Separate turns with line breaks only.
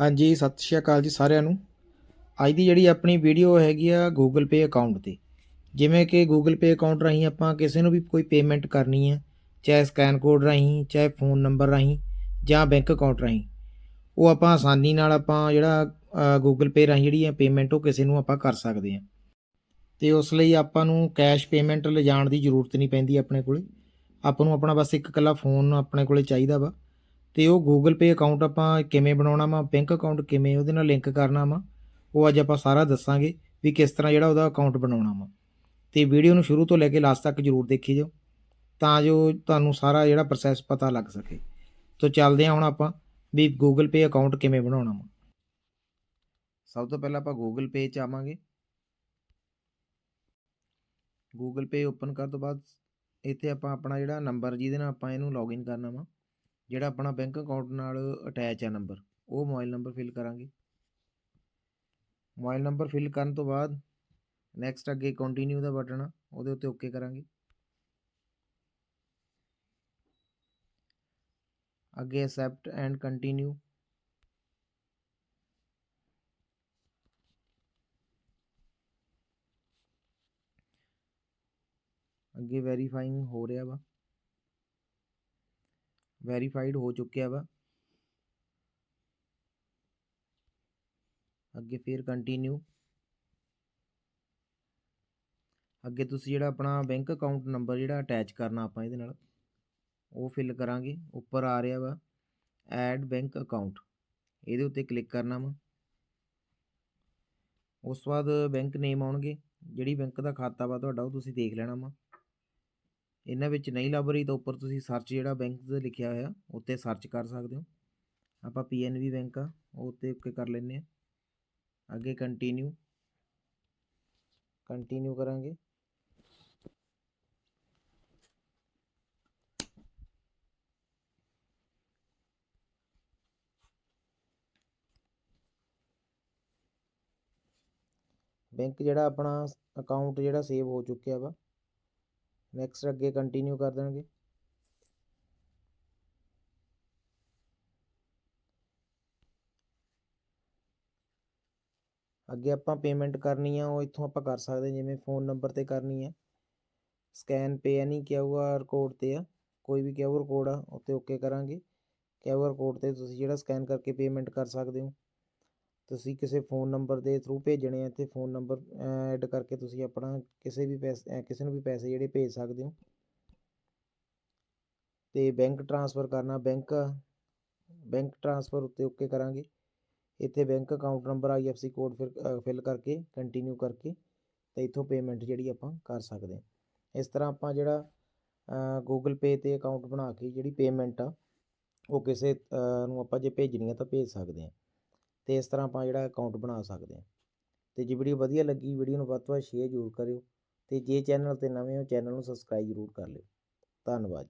ਹਾਂਜੀ ਸਤਿ ਸ਼੍ਰੀ ਅਕਾਲ ਜੀ ਸਾਰਿਆਂ ਨੂੰ। ਅੱਜ ਦੀ ਜਿਹੜੀ ਆਪਣੀ ਵੀਡੀਓ ਹੈਗੀ ਆ Google Pay ਅਕਾਊਂਟ ਤੇ। ਜਿਵੇਂ ਕਿ Google Pay ਅਕਾਊਂਟ ਰਾਹੀਂ ਆਪਾਂ ਕਿਸੇ ਨੂੰ ਵੀ ਕੋਈ ਪੇਮੈਂਟ ਕਰਨੀ ਹੈ ਚਾਹੇ ਸਕੈਨ ਕੋਡ ਰਾਹੀਂ ਚਾਹੇ ਫੋਨ ਨੰਬਰ ਰਾਹੀਂ ਜਾਂ ਬੈਂਕ ਅਕਾਊਂਟ ਰਾਹੀਂ। ਉਹ ਆਪਾਂ ਆਸਾਨੀ ਨਾਲ ਆਪਾਂ ਜਿਹੜਾ ਅ, Google Pay ਰਾਹੀਂ ਜਿਹੜੀ ਹੈ ਪੇਮੈਂਟ ਉਹ ਕਿਸੇ ਨੂੰ ਆਪਾਂ ਕਰ ਸਕਦੇ ਹਾਂ ਤੇ ਉਸ ਲਈ ਆਪਾਂ ਨੂੰ ਕੈਸ਼ ਪੇਮੈਂਟ ਲਿਜਾਣ ਦੀ ਜ਼ਰੂਰਤ ਨਹੀਂ ਪੈਂਦੀ ਆਪਣੇ ਕੋਲੇ। ਆਪਾਂ ਨੂੰ ਆਪਣਾ ਬਸ ਇੱਕ ਇਕੱਲਾ ਫੋਨ ਆਪਣੇ ਕੋਲੇ ਚਾਹੀਦਾ ਵਾ। ਤੇ ਉਹ ਗੂਗਲ Pay ਅਕਾਊਂਟ ਆਪਾਂ ਕਿਵੇਂ ਬਣਾਉਣਾ ਵਾ ਬੈਂਕ ਅਕਾਊਂਟ ਕਿਵੇਂ ਉਹਦੇ ਨਾਲ ਲਿੰਕ ਕਰਨਾ ਵਾ, ਉਹ ਅੱਜ ਆਪਾਂ ਸਾਰਾ ਦੱਸਾਂਗੇ ਵੀ ਕਿਸ ਤਰ੍ਹਾਂ ਜਿਹੜਾ ਉਹਦਾ ਅਕਾਊਂਟ ਬਣਾਉਣਾ ਵਾ। ਤੇ ਵੀਡੀਓ ਨੂੰ ਸ਼ੁਰੂ ਤੋਂ ਲੈ ਕੇ ਲਾਸਟ ਤੱਕ ਜਰੂਰ ਦੇਖੀ ਜਾਓ, ਤਾਂ ਜੋ ਤੁਹਾਨੂੰ ਸਾਰਾ ਜਿਹੜਾ ਪ੍ਰੋਸੈਸ ਪਤਾ ਲੱਗ ਸਕੇ। ਤੋਂ ਚੱਲਦੇ ਹਾਂ ਹੁਣ ਆਪਾਂ ਵੀ Google Pay ਅਕਾਊਂਟ ਕਿਵੇਂ ਬਣਾਉਣਾ ਵਾ। ਸਭ ਤੋਂ ਪਹਿਲਾਂ ਆਪਾਂ Google Pay ਚ ਆਵਾਂਗੇ। Google Pay ਓਪਨ ਕਰਨ ਤੋਂ ਬਾਅਦ ਇੱਥੇ ਆਪਾਂ ਆਪਣਾ ਜਿਹੜਾ ਨੰਬਰ ਜਿਹਦੇ ਨਾਲ ਆਪਾਂ ਇਹਨੂੰ ਲੌਗਇਨ ਕਰਨਾ ਵਾ। ਜਿਹੜਾ ਆਪਣਾ ਬੈਂਕ ਅਕਾਊਂਟ ਨਾਲ ਅਟੈਚ ਹੈ ਨੰਬਰ ਉਹ ਮੋਬਾਈਲ ਨੰਬਰ ਫਿਲ ਕਰਾਂਗੇ। ਮੋਬਾਈਲ ਨੰਬਰ ਫਿਲ ਕਰਨ ਤੋਂ ਬਾਅਦ ਨੈਕਸਟ ਅੱਗੇ ਕੰਟੀਨਿਊ ਦਾ ਬਟਨ ਆ, ਉਹਦੇ ਉੱਤੇ ਓਕੇ ਕਰਾਂਗੇ। ਅੱਗੇ ਅਸੈਪਟ ਐਂਡ ਕੰਟੀਨਿਊ ਅੱਗੇ ਵੈਰੀਫਾਈਂਗ ਹੋ ਰਿਹਾ ਵਾ। ਵੈਰੀਫਾਈਡ ਹੋ ਚੁੱਕਿਆ ਵਾ। ਅੱਗੇ ਫਿਰ ਕੰਟੀਨਿਊ ਅੱਗੇ ਤੁਸੀਂ ਜਿਹੜਾ ਆਪਣਾ ਬੈਂਕ ਅਕਾਊਂਟ ਨੰਬਰ ਜਿਹੜਾ ਅਟੈਚ ਕਰਨਾ ਆਪਾਂ ਇਹਦੇ ਨਾਲ, ਉਹ ਫਿਲ ਕਰਾਂਗੇ। ਉੱਪਰ ਆ ਰਿਹਾ ਵਾ ਐਡ ਬੈਂਕ ਅਕਾਊਂਟ ਇਹਦੇ ਉੱਤੇ ਕਲਿੱਕ ਕਰਨਾ ਵਾ। ਉਸ ਤੋਂ ਬਾਅਦ ਬੈਂਕ ਨੇਮ ਆਉਣਗੇ। ਜਿਹੜੀ ਬੈਂਕ ਦਾ ਖਾਤਾ ਵਾ ਤੁਹਾਡਾ, ਉਹ ਤੁਸੀਂ ਦੇਖ ਲੈਣਾ ਵਾ। ਇਹਨਾਂ ਵਿੱਚ ਨਹੀਂ ਲੱਭ ਰਹੀ ਤਾਂ ਉੱਪਰ ਤੁਸੀਂ ਸਰਚ ਜਿਹੜਾ ਬੈਂਕ ਦਾ ਲਿਖਿਆ ਹੋਇਆ, ਉੱਤੇ ਸਰਚ ਕਰ ਸਕਦੇ ਹੋ। ਆਪਾਂ ਪੀਐਨਬੀ ਬੈਂਕ ਆ, ਉਹ ਉੱਤੇ ਓਕੇ ਕਰ ਲੈਂਦੇ ਆ ਅੱਗੇ ਕੰਟੀਨਿਊ ਕੰਟੀਨਿਊ ਕਰਾਂਗੇ। ਬੈਂਕ ਜਿਹੜਾ ਆਪਣਾ ਅਕਾਊਂਟ ਜਿਹੜਾ ਸੇਵ ਹੋ ਚੁੱਕਿਆ ਵਾ ਨੈਕਸਟ ਅੱਗੇ ਕੰਟੀਨਿਊ ਕਰ ਦੇਣਗੇ। ਅੱਗੇ ਆਪਾਂ ਪੇਮੈਂਟ ਕਰਨੀ ਆ, ਉਹ ਇੱਥੋਂ ਆਪਾਂ ਕਰ ਸਕਦੇ ਜਿਵੇਂ ਫੋਨ ਨੰਬਰ ਤੇ ਕਰਨੀ ਹੈ ਸਕੈਨ ਪੇ ਨਹੀਂ ਕਿਊ ਆਰ ਕੋਡ ਤੇ ਆ। ਕੋਈ ਵੀ ਕਿਊ ਆਰ ਕੋਡ ਆ ਉੱਤੇ ਓਕੇ ਕਰਾਂਗੇ। ਕਿਊ ਆਰ ਕੋਡ ਤੇ ਤੁਸੀਂ ਜਿਹੜਾ ਸਕੈਨ ਕਰਕੇ ਪੇਮੈਂਟ ਕਰ ਸਕਦੇ ਹੋ। ਤੁਸੀਂ ਕਿਸੇ ਫੋਨ ਨੰਬਰ ਦੇ ਥਰੂ ਭੇਜਣੇ ਆ ਤੇ ਫੋਨ ਨੰਬਰ ਐਡ ਕਰਕੇ ਤੁਸੀਂ ਆਪਣਾ ਕਿਸੇ ਵੀ ਪੈਸੇ ਕਿਸੇ ਨੂੰ ਵੀ ਪੈਸੇ ਜਿਹੜੇ ਭੇਜ ਸਕਦੇ ਹੋ। ਅਤੇ ਬੈਂਕ ਟ੍ਰਾਂਸਫਰ ਕਰਨਾ ਬੈਂਕ ਬੈਂਕ ਟ੍ਰਾਂਸਫਰ ਉੱਤੇ ਓਕੇ ਕਰਾਂਗੇ। ਇੱਥੇ bank account number I F C code ਫਿਰ ਫਿਲ ਕਰਕੇ ਕੰਟੀਨਿਊ ਕਰਕੇ ਅਤੇ ਇੱਥੋਂ ਪੇਮੈਂਟ ਜਿਹੜੀ ਆਪਾਂ ਕਰ ਸਕਦੇ ਹਾਂ। ਇਸ ਤਰ੍ਹਾਂ ਆਪਾਂ ਜਿਹੜਾ ਗੂਗਲ Pay ਤੇ ਅਕਾਊਂਟ ਬਣਾ ਕੇ ਜਿਹੜੀ ਪੇਮੈਂਟ ਆ, ਉਹ ਕਿਸੇ ਨੂੰ ਆਪਾਂ ਜੇ ਭੇਜਣੀ ਆ ਤਾਂ ਭੇਜ ਸਕਦੇ ਹਾਂ। ਤੇ ਇਸ ਤਰ੍ਹਾਂ ਆਪਾਂ ਜਿਹੜਾ ਅਕਾਊਂਟ ਬਣਾ ਸਕਦੇ ਹਾਂ। ਤੇ ਜੇ ਵੀਡੀਓ ਵਧੀਆ ਲੱਗੀ, ਵੀਡੀਓ ਨੂੰ ਵੱਧ ਤੋਂ ਵੱਧ ਸ਼ੇਅਰ ਜ਼ਰੂਰ ਕਰਿਓ ਤੇ ਜੇ ਚੈਨਲ ਤੇ ਨਵੇਂ ਹੋ ਚੈਨਲ ਨੂੰ ਸਬਸਕ੍ਰਾਈਬ ਜ਼ਰੂਰ ਕਰ ਲਿਓ। ਧੰਨਵਾਦ।